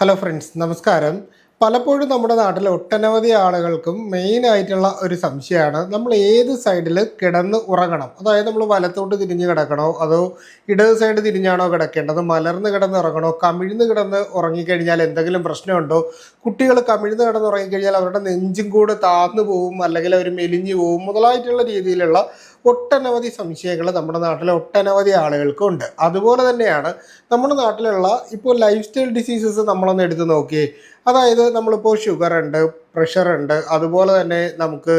Hello friends നമസ്കാരം. പലപ്പോഴും നമ്മുടെ നാട്ടിൽ ഒട്ടനവധി ആളുകൾക്കും മെയിൻ ആയിട്ടുള്ള ഒരു സംശയമാണ് നമ്മൾ ഏത് സൈഡിൽ കിടന്ന് ഉറങ്ങണം? അതായത് നമ്മൾ വലത്തോട്ട് തിരിഞ്ഞ് കിടക്കണോ? അതോ ഇടത് സൈഡ് തിരിഞ്ഞാണോ കിടക്കേണ്ടത്? മലർന്ന് കിടന്ന് ഉറങ്ങണോ? കമിഴ്ന്ന് കിടന്ന് ഉറങ്ങിക്കഴിഞ്ഞാൽ എന്തെങ്കിലും പ്രശ്നമുണ്ടോ? കുട്ടികൾ കമിഴ്ന്ന് കിടന്ന് ഉറങ്ങിക്കഴിഞ്ഞാൽ അവരുടെ നെഞ്ചും കൂടെ താഴ്ന്നു പോവും അല്ലെങ്കിൽ അവർ മെലിഞ്ഞു പോവും മുതലായിട്ടുള്ള രീതിയിലുള്ള ഒട്ടനവധി സംശയങ്ങൾ നമ്മുടെ നാട്ടിലെ ഒട്ടനവധി ആളുകൾക്കുണ്ട് അതുപോലെ തന്നെയാണ് നമ്മുടെ നാട്ടിലുള്ള ഇപ്പോൾ ലൈഫ് സ്റ്റൈൽ ഡിസീസസ് നമ്മളൊന്ന് എടുത്തു നോക്കിയേ. അതായത് നമ്മളിപ്പോൾ ഷുഗർ ഉണ്ട് പ്രഷർ ഉണ്ട് അതുപോലെ തന്നെ നമുക്ക്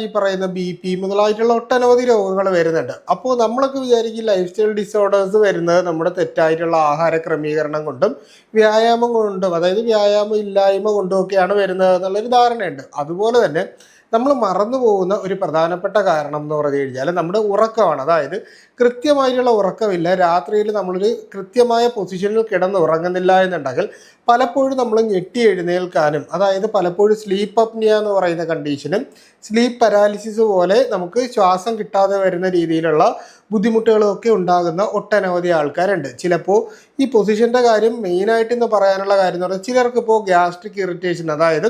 ഈ പറയുന്ന ബി പി മുതലായിട്ടുള്ള ഒട്ടനവധി രോഗങ്ങൾ വരുന്നുണ്ട്. അപ്പോൾ നമ്മളൊക്കെ വിചാരിക്കും ലൈഫ് സ്റ്റൈൽ ഡിസോർഡേഴ്സ് വരുന്നത് നമ്മുടെ തെറ്റായിട്ടുള്ള ആഹാര ക്രമീകരണം കൊണ്ടും വ്യായാമം കൊണ്ടും അതായത് വ്യായാമം ഇല്ലായ്മ കൊണ്ടും ഒക്കെയാണ് വരുന്നത് എന്നുള്ളൊരു ധാരണയുണ്ട്. അതുപോലെ തന്നെ നമ്മൾ മറന്നു പോകുന്ന ഒരു പ്രധാനപ്പെട്ട കാരണം എന്ന് പറഞ്ഞു കഴിഞ്ഞാൽ നമ്മുടെ ഉറക്കമാണ്. അതായത് കൃത്യമായിട്ടുള്ള ഉറക്കമില്ല. രാത്രിയിൽ നമ്മളൊരു കൃത്യമായ പൊസിഷനിൽ കിടന്ന് ഉറങ്ങുന്നില്ല എന്നുണ്ടെങ്കിൽ പലപ്പോഴും നമ്മൾ ഞെട്ടി എഴുന്നേൽക്കാനും അതായത് പലപ്പോഴും സ്ലീപ്പ് അപ്നിയ എന്ന് പറയുന്ന കണ്ടീഷനും സ്ലീപ്പ് പരാലിസിസ് പോലെ നമുക്ക് ശ്വാസം കിട്ടാതെ വരുന്ന രീതിയിലുള്ള ബുദ്ധിമുട്ടുകളൊക്കെ ഉണ്ടാകുന്ന ഒട്ടനവധി ആൾക്കാരുണ്ട്. ചിലപ്പോൾ ഈ പൊസിഷന്റെ കാര്യം മെയിനായിട്ട് ഇന്ന് പറയാനുള്ള കാര്യം എന്ന് പറഞ്ഞാൽ ചിലർക്ക് ഇപ്പോൾ ഗ്യാസ്ട്രിക് ഇറിറ്റേഷൻ അതായത്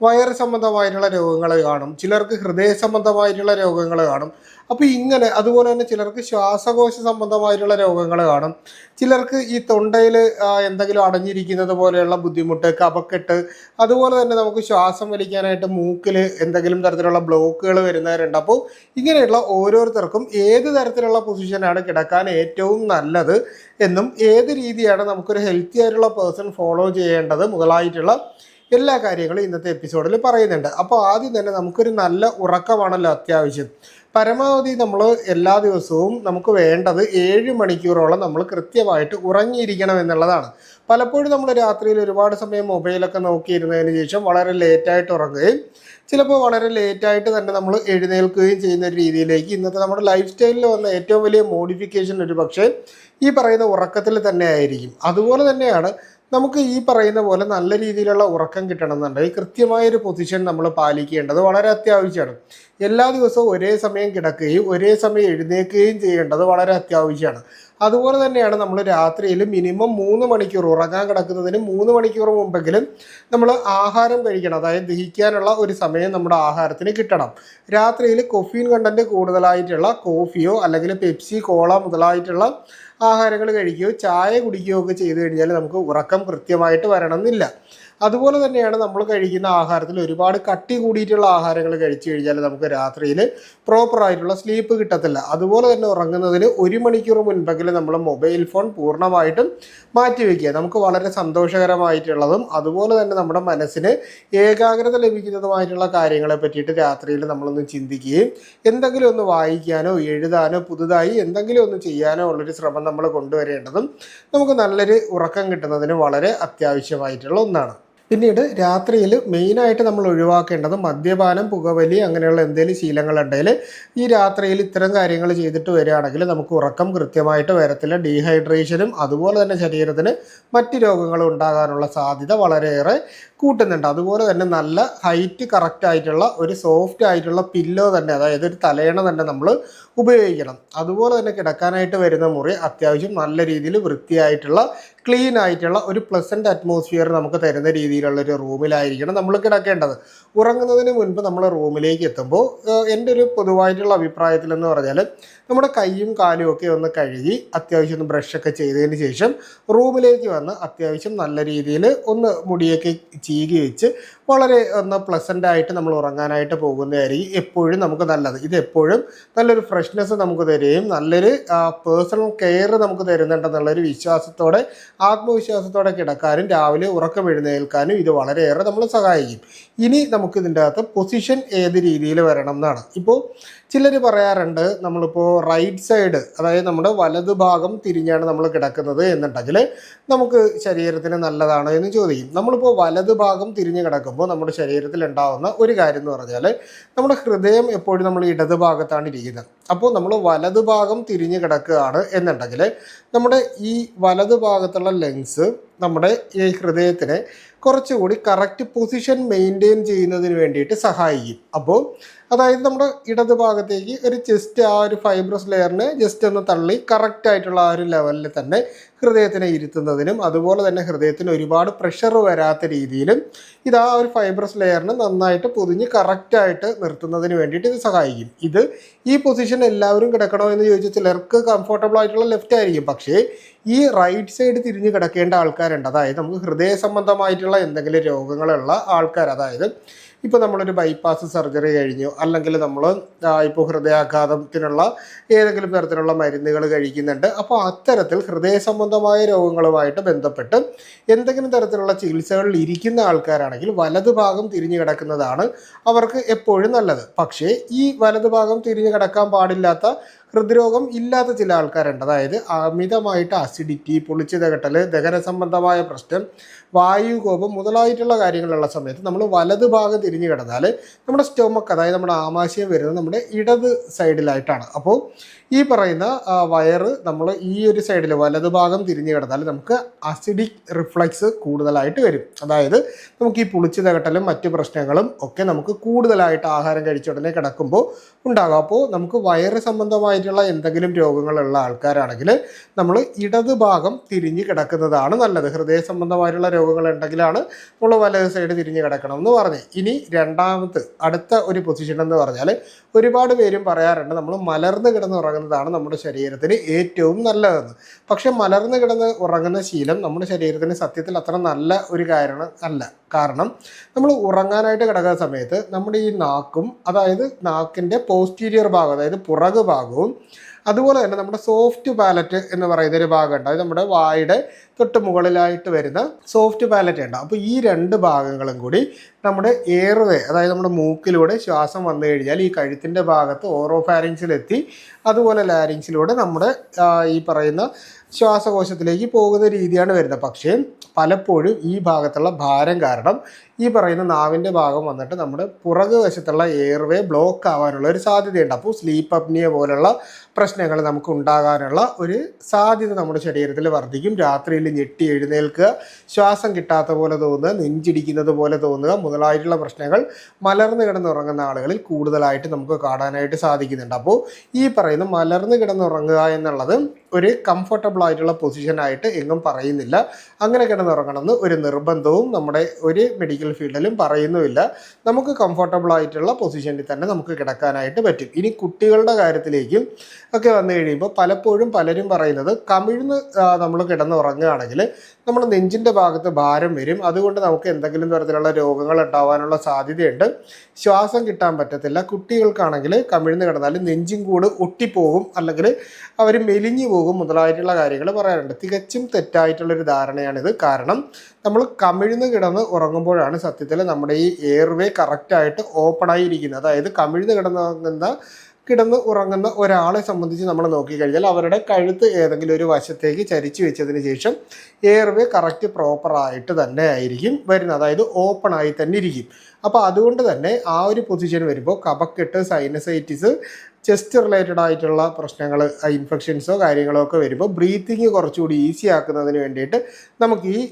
വയറ് സംബന്ധമായിട്ടുള്ള രോഗങ്ങൾ കാണും ചിലർക്ക് ഹൃദയ സംബന്ധമായിട്ടുള്ള രോഗങ്ങൾ കാണും. അപ്പോൾ ഇങ്ങനെ അതുപോലെ തന്നെ ചിലർക്ക് ശ്വാസകോശ സംബന്ധമായിട്ടുള്ള രോഗങ്ങൾ കാണും. ചിലർക്ക് ഈ തൊണ്ടയിൽ എന്തെങ്കിലും അടഞ്ഞിരിക്കുന്നത് പോലെയുള്ള ബുദ്ധിമുട്ട് കപക്കെട്ട് അതുപോലെ തന്നെ നമുക്ക് ശ്വാസം വലിക്കാനായിട്ട് മൂക്കിൽ എന്തെങ്കിലും തരത്തിലുള്ള ബ്ലോക്കുകൾ വരുന്നവരുണ്ട്. അപ്പോൾ ഇങ്ങനെയുള്ള ഓരോരുത്തർക്കും ഏത് തരത്തിലുള്ള പൊസിഷനാണ് കിടക്കാൻ ഏറ്റവും നല്ലത് എന്നും ഏത് രീതിയാണ് നമുക്കൊരു ഹെൽത്തി ആയിട്ടുള്ള പേഴ്സൺ ഫോളോ ചെയ്യേണ്ടത് മുതലായിട്ടുള്ള എല്ലാ കാര്യങ്ങളും ഇന്നത്തെ എപ്പിസോഡിൽ പറയുന്നുണ്ട്. അപ്പോൾ ആദ്യം തന്നെ നമുക്കൊരു നല്ല ഉറക്കമാണല്ലോ അത്യാവശ്യം. പരമാവധി നമ്മൾ എല്ലാ ദിവസവും നമുക്ക് വേണ്ടത് ഏഴ് മണിക്കൂറോളം നമ്മൾ കൃത്യമായിട്ട് ഉറങ്ങിയിരിക്കണം എന്നുള്ളതാണ്. പലപ്പോഴും നമ്മൾ രാത്രിയിൽ ഒരുപാട് സമയം മൊബൈലൊക്കെ നോക്കിയിരുന്നതിന് ശേഷം വളരെ ലേറ്റായിട്ട് ഉറങ്ങുകയും ചിലപ്പോൾ വളരെ ലേറ്റായിട്ട് തന്നെ നമ്മൾ എഴുന്നേൽക്കുകയും ചെയ്യുന്ന ഒരു രീതിയിലേക്ക് ഇന്നത്തെ നമ്മുടെ ലൈഫ് സ്റ്റൈലിൽ വന്ന ഏറ്റവും വലിയ മോഡിഫിക്കേഷൻ ഒരു പക്ഷേ ഈ പറയുന്ന ഉറക്കത്തിൽ തന്നെ ആയിരിക്കും. അതുപോലെ തന്നെയാണ് നമുക്ക് ഈ പറയുന്ന പോലെ നല്ല രീതിയിലുള്ള ഉറക്കം കിട്ടണമെന്നുണ്ടെങ്കിൽ കൃത്യമായൊരു പൊസിഷൻ നമ്മൾ പാലിക്കേണ്ടത് വളരെ അത്യാവശ്യമാണ്. എല്ലാ ദിവസവും ഒരേ സമയം കിടക്കുകയും ഒരേ സമയം എഴുന്നേൽക്കുകയും ചെയ്യേണ്ടത് വളരെ അത്യാവശ്യമാണ്. അതുപോലെ തന്നെയാണ് നമ്മൾ രാത്രിയിൽ മിനിമം മൂന്ന് മണിക്കൂർ ഉറങ്ങാൻ കിടക്കുന്നതിന് മൂന്ന് മണിക്കൂർ മുമ്പെങ്കിലും നമ്മൾ ആഹാരം കഴിക്കണം. അതായത് ദഹിക്കാനുള്ള ഒരു സമയം നമ്മുടെ ആഹാരത്തിന് കിട്ടണം. രാത്രിയിൽ കൊഫീൻ കണ്ടന്റ് കൂടുതലായിട്ടുള്ള കോഫിയോ അല്ലെങ്കിൽ പെപ്സി കോള മുതലായിട്ടുള്ള ആഹാരങ്ങൾ കഴിക്കുകയോ ചായ കുടിക്കുകയോ ഒക്കെ ചെയ്തു കഴിഞ്ഞാൽ നമുക്ക് ഉറക്കം കൃത്യമായിട്ട് വരണം എന്നില്ല അതുപോലെ തന്നെയാണ് നമ്മൾ കഴിക്കുന്ന ആഹാരത്തിൽ ഒരുപാട് കട്ടി കൂടിയിട്ടുള്ള ആഹാരങ്ങൾ കഴിച്ചു കഴിഞ്ഞാൽ നമുക്ക് രാത്രിയിൽ പ്രോപ്പറായിട്ടുള്ള സ്ലീപ്പ് കിട്ടത്തില്ല. അതുപോലെ തന്നെ ഉറങ്ങുന്നതിന് ഒരു മണിക്കൂർ മുൻപെങ്കിലും നമ്മൾ മൊബൈൽ ഫോൺ പൂർണമായിട്ടും മാറ്റിവെക്കുക നമുക്ക് വളരെ സന്തോഷകരമായിട്ടുള്ളതും അതുപോലെ തന്നെ നമ്മുടെ മനസ്സിന് ഏകാഗ്രത ലഭിക്കുന്നതുമായിട്ടുള്ള കാര്യങ്ങളെ പറ്റിയിട്ട് രാത്രിയിൽ നമ്മളൊന്ന് ചിന്തിക്കുകയും എന്തെങ്കിലും ഒന്ന് വായിക്കാനോ എഴുതാനോ പുതുതായി എന്തെങ്കിലും ഒന്ന് ചെയ്യാനോ ഉള്ളൊരു ശ്രമം നമ്മൾ കൊണ്ടുവരേണ്ടതും നമുക്ക് നല്ലൊരു ഉറക്കം കിട്ടുന്നതിന് വളരെ അത്യാവശ്യമായിട്ടുള്ള ഒന്നാണ്. പിന്നീട് രാത്രിയിൽ മെയിനായിട്ട് നമ്മൾ ഒഴിവാക്കേണ്ടത് മദ്യപാനം പുകവലി അങ്ങനെയുള്ള എന്തെങ്കിലും ശീലങ്ങളുണ്ടെങ്കിൽ ഈ രാത്രിയിൽ ഇത്തരം കാര്യങ്ങൾ ചെയ്തിട്ട് വരികയാണെങ്കിൽ നമുക്ക് ഉറക്കം കൃത്യമായിട്ട് വരത്തില്ല. ഡീഹൈഡ്രേഷനും അതുപോലെ തന്നെ ശരീരത്തിന് മറ്റ് രോഗങ്ങളും ഉണ്ടാകാനുള്ള സാധ്യത വളരെയേറെ കൂട്ടുന്നുണ്ട്. അതുപോലെ തന്നെ നല്ല ഹൈറ്റ് കറക്റ്റ് ആയിട്ടുള്ള ഒരു സോഫ്റ്റ് ആയിട്ടുള്ള പില്ലോ തന്നെ അതായത് ഒരു തലയണ തന്നെ നമ്മൾ ഉപയോഗിക്കണം. അതുപോലെ തന്നെ കിടക്കാനായിട്ട് വരുന്ന മുറി അത്യാവശ്യം നല്ല രീതിയിൽ വൃത്തിയായിട്ടുള്ള ക്ലീൻ ആയിട്ടുള്ള ഒരു പ്ലസന്റ് അറ്റ്മോസ്ഫിയർ നമുക്ക് തരുന്ന രീതിയിലുള്ള ഒരു റൂമിലായിരിക്കണം നമ്മൾ കിടക്കേണ്ടത്. ഉറങ്ങുന്നതിന് മുൻപ് നമ്മൾ റൂമിലേക്ക് എത്തുമ്പോൾ എന്റെ ഒരു പൊതുവായിട്ടുള്ള അഭിപ്രായത്തിൽ എന്ന് പറഞ്ഞാൽ നമ്മുടെ കൈയും കാലും ഒക്കെ ഒന്ന് കഴുകി അത്യാവശ്യം ഒന്ന് ബ്രഷൊക്കെ ചെയ്തതിന് ശേഷം റൂമിലേക്ക് വന്ന് അത്യാവശ്യം നല്ല രീതിയിൽ ഒന്ന് മുടിയൊക്കെ ചീകി വെച്ച് വളരെ ഒന്ന് പ്ലസന്റായിട്ട് നമ്മൾ ഉറങ്ങാനായിട്ട് പോകുന്നതായിരിക്കും എപ്പോഴും നമുക്ക് നല്ലത്. ഇത് എപ്പോഴും നല്ലൊരു ഫ്രഷ്നെസ് നമുക്ക് തരുകയും നല്ലൊരു പേഴ്സണൽ കെയർ നമുക്ക് തരുന്നുണ്ടെന്നുള്ളൊരു വിശ്വാസത്തോടെ ആത്മവിശ്വാസത്തോടെ കിടക്കാനും രാവിലെ ഉറക്കം എഴുന്നേൽക്കാനും ഇത് വളരെയേറെ നമ്മൾ സഹായിക്കും. ഇനി നമുക്ക് ഇതിന്റെ അകത്ത് പൊസിഷൻ ഏത് രീതിയിൽ വരണം എന്നാണ്. ഇപ്പോൾ ചിലർ പറയാറുണ്ട് നമ്മളിപ്പോൾ റൈറ്റ് സൈഡ് അതായത് നമ്മുടെ വലത് ഭാഗം തിരിഞ്ഞാണ് നമ്മൾ കിടക്കുന്നത് എന്നുണ്ടെങ്കിൽ നമുക്ക് ശരീരത്തിന് നല്ലതാണോ എന്ന് ചോദിക്കും. നമ്മളിപ്പോൾ വലത് ഭാഗം തിരിഞ്ഞു കിടക്കുമ്പോൾ നമ്മുടെ ശരീരത്തിൽ ഉണ്ടാകുന്ന ഒരു കാര്യം എന്ന് പറഞ്ഞാൽ നമ്മുടെ ഹൃദയം എപ്പോഴും നമ്മൾ ഇടത് ഭാഗത്താണ് ഇരിക്കുന്നത്. അപ്പോൾ നമ്മൾ വലത് ഭാഗം തിരിഞ്ഞ് കിടക്കുകയാണ് എന്നുണ്ടെങ്കിൽ നമ്മുടെ ഈ വലത് ഭാഗത്തുള്ള ലെങ്സ് നമ്മുടെ ഈ ഹൃദയത്തിനെ കുറച്ചുകൂടി കറക്റ്റ് പൊസിഷൻ മെയിന്റെയിൻ ചെയ്യുന്നതിന് വേണ്ടിയിട്ട് സഹായിക്കും. അപ്പോൾ അതായത് നമ്മുടെ ഇടത് ഭാഗത്തേക്ക് ഒരു ജസ്റ്റ് ആ ഒരു ഫൈബ്രസ് ലെയറിനെ ജസ്റ്റ് ഒന്ന് തള്ളി കറക്റ്റ് ആയിട്ടുള്ള ആ ഒരു ലെവലിൽ തന്നെ ഹൃദയത്തിനെ ഇരുത്തുന്നതിനും അതുപോലെ തന്നെ ഹൃദയത്തിന് ഒരുപാട് പ്രഷർ വരാത്ത രീതിയിലും ഇത് ആ ഒരു ഫൈബ്രസ് ലെയറിനെ നന്നായിട്ട് പൊതിഞ്ഞ് കറക്റ്റായിട്ട് നിർത്തുന്നതിന് വേണ്ടിയിട്ട് ഇത് സഹായിക്കും. ഇത് ഈ പൊസിഷൻ എല്ലാവരും കിടക്കണോ എന്ന് ചോദിച്ചാൽ ചിലർക്ക് കംഫർട്ടബിൾ ആയിട്ടുള്ള ലെഫ്റ്റ് ആയിരിക്കും. പക്ഷേ ഈ റൈറ്റ് സൈഡ് തിരിഞ്ഞ് കിടക്കേണ്ട ആൾക്കാരുണ്ട്. അതായത് നമുക്ക് ഹൃദയ സംബന്ധമായിട്ടുള്ള എന്തെങ്കിലും രോഗങ്ങളുള്ള ആൾക്കാർ. അതായത് ഇപ്പോൾ നമ്മളൊരു ബൈപ്പാസ് സർജറി കഴിഞ്ഞു. അല്ലെങ്കിൽ നമ്മൾ ഇപ്പോൾ ഹൃദയാഘാതത്തിനുള്ള ഏതെങ്കിലും തരത്തിലുള്ള മരുന്നുകൾ കഴിക്കുന്നുണ്ട്. അപ്പോൾ അത്തരത്തിൽ ഹൃദയ സംബന്ധമായ രോഗങ്ങളുമായിട്ട് ബന്ധപ്പെട്ട് എന്തെങ്കിലും തരത്തിലുള്ള ചികിത്സകളിൽ ഇരിക്കുന്ന ആൾക്കാരാണെങ്കിൽ വലതുഭാഗം തിരിഞ്ഞു കിടക്കുന്നതാണ് അവർക്ക് എപ്പോഴും നല്ലത്. പക്ഷേ ഈ വലതുഭാഗം തിരിഞ്ഞു കിടക്കാൻ പാടില്ലാത്ത ഹൃദ്രോഗം ഇല്ലാത്ത ചില ആൾക്കാരുണ്ട്. അതായത് അമിതമായിട്ട് അസിഡിറ്റി പൊളിച്ചു തകട്ടൽ ദഹന സംബന്ധമായ പ്രശ്നം വായുകോപം മുതലായിട്ടുള്ള കാര്യങ്ങളുള്ള സമയത്ത് നമ്മൾ വലത് ഭാഗം തിരിഞ്ഞു കിടന്നാൽ നമ്മുടെ സ്റ്റൊമക്ക് അതായത് നമ്മുടെ ആമാശയം വരുന്നത് നമ്മുടെ ഇടത് സൈഡിലായിട്ടാണ് അപ്പോൾ ഈ പറയുന്ന വയറ് നമ്മൾ ഈ ഒരു സൈഡിൽ വലത് ഭാഗം തിരിഞ്ഞു കിടന്നാൽ നമുക്ക് അസിഡിക് റിഫ്ലക്സ് കൂടുതലായിട്ട് വരും. അതായത് നമുക്ക് ഈ പുളിച്ചു തകട്ടലും മറ്റു പ്രശ്നങ്ങളും ഒക്കെ നമുക്ക് കൂടുതലായിട്ട് ആഹാരം കഴിച്ച ഉടനെ കിടക്കുമ്പോൾ ഉണ്ടാകും. അപ്പോൾ നമുക്ക് വയറ് സംബന്ധമായിട്ടുള്ള എന്തെങ്കിലും രോഗങ്ങളുള്ള ആൾക്കാരാണെങ്കിൽ നമ്മൾ ഇടത് ഭാഗം തിരിഞ്ഞു കിടക്കുന്നതാണ് നല്ലത്. ഹൃദയ സംബന്ധമായിട്ടുള്ള രോഗങ്ങൾ ഉണ്ടെങ്കിലാണ് നമ്മൾ വലത് സൈഡ് തിരിഞ്ഞ് കിടക്കണം എന്ന് പറഞ്ഞ്. ഇനി രണ്ടാമത്തെ അടുത്ത ഒരു പൊസിഷൻ എന്ന് പറഞ്ഞാൽ ഒരുപാട് പേരും പറയാറുണ്ട് നമ്മൾ മലർന്ന് കിടന്ന് ഉറങ്ങുന്നതാണ് നമ്മുടെ ശരീരത്തിന് ഏറ്റവും നല്ലതെന്ന്. പക്ഷെ മലർന്ന് കിടന്ന് ഉറങ്ങുന്ന ശീലം നമ്മുടെ ശരീരത്തിന് സത്യത്തിൽ അത്ര നല്ല ഒരു കാരണം അല്ല. കാരണം നമ്മൾ ഉറങ്ങാനായിട്ട് കിടക്കുന്ന സമയത്ത് നമ്മുടെ ഈ നാക്കും അതായത് നാക്കിന്റെ പോസ്റ്റീരിയർ ഭാഗം അതായത് പുറകു ഭാഗവും അതുപോലെ തന്നെ നമ്മുടെ സോഫ്റ്റ് പാലറ്റ് എന്ന് പറയുന്ന ഒരു ഭാഗമുണ്ട്. അത് നമ്മുടെ വായുടെ തൊട്ട് മുകളിലായിട്ട് വരുന്ന സോഫ്റ്റ് പാലറ്റ് ഉണ്ട്. അപ്പോൾ ഈ രണ്ട് ഭാഗങ്ങളും കൂടി നമ്മുടെ എയർവേ അതായത് നമ്മുടെ മൂക്കിലൂടെ ശ്വാസം വന്നു കഴിഞ്ഞാൽ ഈ കഴുത്തിന്റെ ഭാഗത്ത് ഓറോ ഫാരിൻസിലെത്തി അതുപോലെ ലാരിങ്സിലൂടെ നമ്മുടെ ഈ പറയുന്ന ശ്വാസകോശത്തിലേക്ക് പോകുന്ന രീതിയാണ് വരുന്നത്. പക്ഷേ പലപ്പോഴും ഈ ഭാഗത്തുള്ള ഭാരം കാരണം ഈ പറയുന്ന നാവിന്റെ ഭാഗം വന്നിട്ട് നമ്മുടെ പുറകു വശത്തുള്ള എയർവേ ബ്ലോക്ക് ആവാനുള്ള ഒരു സാധ്യതയുണ്ട്. അപ്പോൾ സ്ലീപ്പ് അപ്നിയ പോലുള്ള പ്രശ്നങ്ങൾ നമുക്ക് ഉണ്ടാകാനുള്ള ഒരു സാധ്യത നമ്മുടെ ശരീരത്തിൽ വർദ്ധിക്കും. രാത്രിയിൽ ഞെട്ടി എഴുന്നേൽക്കുക ശ്വാസം കിട്ടാത്ത പോലെ തോന്നുക നെഞ്ചിടിക്കുന്നത് പോലെ തോന്നുക മുതലായിട്ടുള്ള പ്രശ്നങ്ങൾ മലർന്നു കിടന്നുറങ്ങുന്ന ആളുകളിൽ കൂടുതലായിട്ട് നമുക്ക് കാണാനായിട്ട് സാധിക്കുന്നുണ്ട്. അപ്പോൾ ഈ പറയുന്ന മലർന്നു കിടന്നുറങ്ങുക എന്നുള്ളത് ഒരു കംഫർട്ടബിൾ ആയിട്ടുള്ള പൊസിഷനായിട്ട് എങ്ങും പറയുന്നില്ല. അങ്ങനെ കിടന്നുറങ്ങണമെന്ന് ഒരു നിർബന്ധവും നമ്മുടെ ഒരു മെഡിക്കൽ ഫീൽഡിലും പറയുന്നുമില്ല. നമുക്ക് കംഫർട്ടബിൾ ആയിട്ടുള്ള പൊസിഷനിൽ തന്നെ നമുക്ക് കിടക്കാനായിട്ട് പറ്റും. ഇനി കുട്ടികളുടെ കാര്യത്തിലേക്കും ഒക്കെ വന്നു കഴിയുമ്പോൾ പലപ്പോഴും പലരും പറയുന്നത് കമിഴ്ന്ന് നമ്മൾ കിടന്നുറങ്ങുകയാണെങ്കിൽ നമ്മൾ നെഞ്ചിന്റെ ഭാഗത്ത് ഭാരം വരും. അതുകൊണ്ട് നമുക്ക് എന്തെങ്കിലും തരത്തിലുള്ള രോഗങ്ങൾ ഉണ്ടാവാനുള്ള സാധ്യതയുണ്ട്. ശ്വാസം കിട്ടാൻ പറ്റത്തില്ല. കുട്ടികൾക്കാണെങ്കിൽ കമിഴ്ന്ന് കിടന്നാൽ നെഞ്ചും കൂട് ഒട്ടിപ്പോകും. അല്ലെങ്കിൽ അവർ മെലിഞ്ഞു പോകും. മുതലായിട്ടുള്ള കാര്യങ്ങൾ പറയാറുണ്ട്. തികച്ചും തെറ്റായിട്ടുള്ളൊരു ധാരണയാണിത്. കാരണം നമ്മൾ കമിഴ്ന്ന് കിടന്ന് ഉറങ്ങുമ്പോഴാണ് സത്യത്തിൽ നമ്മുടെ ഈ എയർവേ കറക്റ്റായിട്ട് ഓപ്പൺ ആയിരിക്കുന്നത് അതായത് കമിഴ്ന്ന് കിടന്നുറങ്ങുന്ന കിടന്ന് ഉറങ്ങുന്ന ഒരാളെ സംബന്ധിച്ച് നമ്മൾ നോക്കിക്കഴിഞ്ഞാൽ അവരുടെ കഴുത്ത് ഏതെങ്കിലും ഒരു വശത്തേക്ക് ചരിച്ചു വെച്ചതിന് ശേഷം എയർവേ കറക്റ്റ് പ്രോപ്പറായിട്ട് തന്നെ ആയിരിക്കും വരുന്നത്. അതായത് ഓപ്പൺ ആയി തന്നെ ഇരിക്കും. അപ്പോൾ അതുകൊണ്ട് തന്നെ ആ ഒരു പൊസിഷൻ വരുമ്പോൾ കപക്കെട്ട് സൈനസൈറ്റിസ് ചെസ്റ്റ് റിലേറ്റഡ് ആയിട്ടുള്ള പ്രശ്നങ്ങൾ ഇൻഫെക്ഷൻസോ കാര്യങ്ങളോ ഒക്കെ വരുമ്പോൾ ബ്രീത്തിങ് കുറച്ചുകൂടി ഈസി ആക്കുന്നതിന് വേണ്ടിയിട്ട് നമുക്ക് ഈ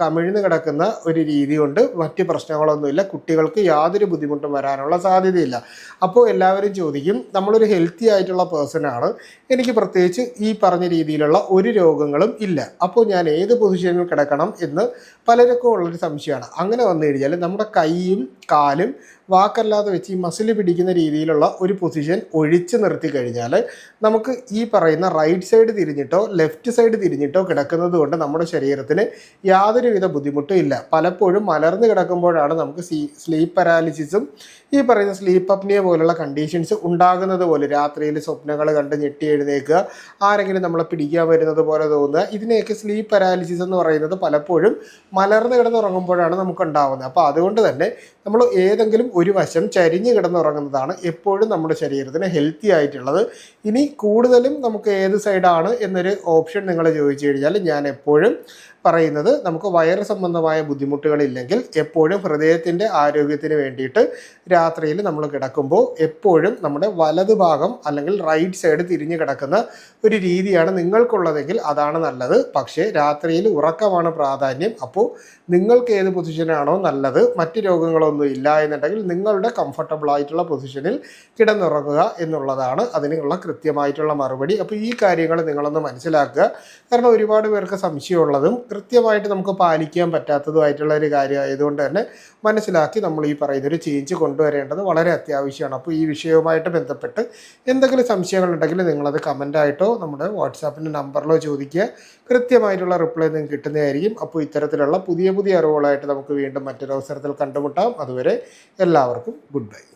കമിഴ്ന്ന് കിടക്കുന്ന ഒരു രീതി കൊണ്ട് മറ്റ് പ്രശ്നങ്ങളൊന്നുമില്ല. കുട്ടികൾക്ക് യാതൊരു ബുദ്ധിമുട്ടും വരാനുള്ള സാധ്യതയില്ല. അപ്പോൾ എല്ലാവരും ചോദിക്കും നമ്മളൊരു ഹെൽത്തി ആയിട്ടുള്ള പേഴ്സൺ ആണ്. എനിക്ക് പ്രത്യേകിച്ച് ഈ പറഞ്ഞ രീതിയിലുള്ള ഒരു രോഗങ്ങളും ഇല്ല. അപ്പോൾ ഞാൻ ഏത് പൊസിഷനിൽ കിടക്കണം? എന്ന് പലർക്കും ഉള്ളൊരു സംശയമാണ്. അങ്ങനെ വന്നു കഴിഞ്ഞാൽ നമ്മുടെ കൈയും കാലും വാക്കല്ലാതെ വെച്ച് ഈ മസിൽ പിടിക്കുന്ന രീതിയിലുള്ള ഒരു പൊസിഷൻ ഒഴിച്ച് നിർത്തി കഴിഞ്ഞാൽ നമുക്ക് ഈ പറയുന്ന റൈറ്റ് സൈഡ് തിരിഞ്ഞിട്ടോ ലെഫ്റ്റ് സൈഡ് തിരിഞ്ഞിട്ടോ കിടക്കുന്നത് കൊണ്ട് നമ്മുടെ ശരീരത്തിന് യാതൊരുവിധ ബുദ്ധിമുട്ടും ഇല്ല. പലപ്പോഴും മലർന്ന് കിടക്കുമ്പോഴാണ് നമുക്ക് സീ സ്ലീപ്പ് പാരാലിസിസും ഈ പറയുന്ന സ്ലീപ്പ് അപ്നിയ പോലുള്ള കണ്ടീഷൻസ് ഉണ്ടാകുന്നത് പോലെ രാത്രിയിൽ സ്വപ്നങ്ങൾ കണ്ട് ഞെട്ടി എഴുന്നേൽക്കുക ആരെങ്കിലും നമ്മളെ പിടിക്കാൻ വരുന്നത് പോലെ തോന്നുക ഇതിനെയൊക്കെ സ്ലീപ്പ് പാരാലിസിസ് എന്ന് പറയുന്നത് പലപ്പോഴും മലർന്ന് കിടന്നുറങ്ങുമ്പോഴാണ് നമുക്ക് ഉണ്ടാവുന്നത്. അപ്പോൾ അതുകൊണ്ട് തന്നെ നമ്മൾ ഏതെങ്കിലും ഒരു വശം ചരിഞ്ഞ് കിടന്നുറങ്ങുന്നതാണ് എപ്പോഴും നമ്മുടെ ശരീരത്തിന് ഹെൽത്തി ആയിട്ടുള്ളത്. ഇനി കൂടുതലും നമുക്ക് ഏത് സൈഡാണ് എന്നൊരു ഓപ്ഷൻ നിങ്ങൾ ചോദിച്ചു കഴിഞ്ഞാൽ ഞാൻ എപ്പോഴും പറയുന്നത് നമുക്ക് വയറ് സംബന്ധമായ ബുദ്ധിമുട്ടുകളില്ലെങ്കിൽ എപ്പോഴും ഹൃദയത്തിന്റെ ആരോഗ്യത്തിന് വേണ്ടിയിട്ട് രാത്രിയിൽ നമ്മൾ കിടക്കുമ്പോൾ എപ്പോഴും നമ്മുടെ വലത് ഭാഗം അല്ലെങ്കിൽ റൈറ്റ് സൈഡ് തിരിഞ്ഞു കിടക്കുന്ന ഒരു രീതിയാണ് നിങ്ങൾക്കുള്ളതെങ്കിൽ അതാണ് നല്ലത്. പക്ഷേ രാത്രിയിൽ ഉറക്കമാണ് പ്രാധാന്യം. അപ്പോൾ നിങ്ങൾക്ക് ഏത് പൊസിഷനാണോ നല്ലത് മറ്റ് രോഗങ്ങളൊന്നും ഇല്ല എന്നുണ്ടെങ്കിൽ നിങ്ങളുടെ കംഫർട്ടബിൾ ആയിട്ടുള്ള പൊസിഷനിൽ കിടന്നുറങ്ങുക എന്നുള്ളതാണ് അതിനുള്ള കൃത്യമായിട്ടുള്ള മറുപടി. അപ്പോൾ ഈ കാര്യങ്ങൾ നിങ്ങളൊന്ന് മനസ്സിലാക്കുക. കാരണം ഒരുപാട് പേർക്ക് സംശയമുള്ളതും കൃത്യമായിട്ട് നമുക്ക് പാലിക്കാൻ പറ്റാത്തതുമായിട്ടുള്ള ഒരു കാര്യമായതുകൊണ്ട് തന്നെ മനസ്സിലാക്കി നമ്മൾ ഈ പറയുന്നൊരു ചേഞ്ച് കൊണ്ടുവരേണ്ടത് വളരെ അത്യാവശ്യമാണ്. അപ്പോൾ ഈ വിഷയവുമായിട്ട് ബന്ധപ്പെട്ട് എന്തെങ്കിലും സംശയങ്ങളുണ്ടെങ്കിൽ നിങ്ങളത് കമന്റായിട്ടോ നമ്മുടെ വാട്സാപ്പിന്റെ നമ്പറിലോ ചോദിക്കുക. കൃത്യമായിട്ടുള്ള റിപ്ലൈ നിങ്ങൾക്ക് കിട്ടുന്നതായിരിക്കും. അപ്പോൾ ഇത്തരത്തിലുള്ള പുതിയ പുതിയ അറിവുകളായിട്ട് നമുക്ക് വീണ്ടും മറ്റൊരു അവസരത്തിൽ കണ്ടുമുട്ടാം. അതുവരെ എല്ലാവർക്കും ഗുഡ് ബൈ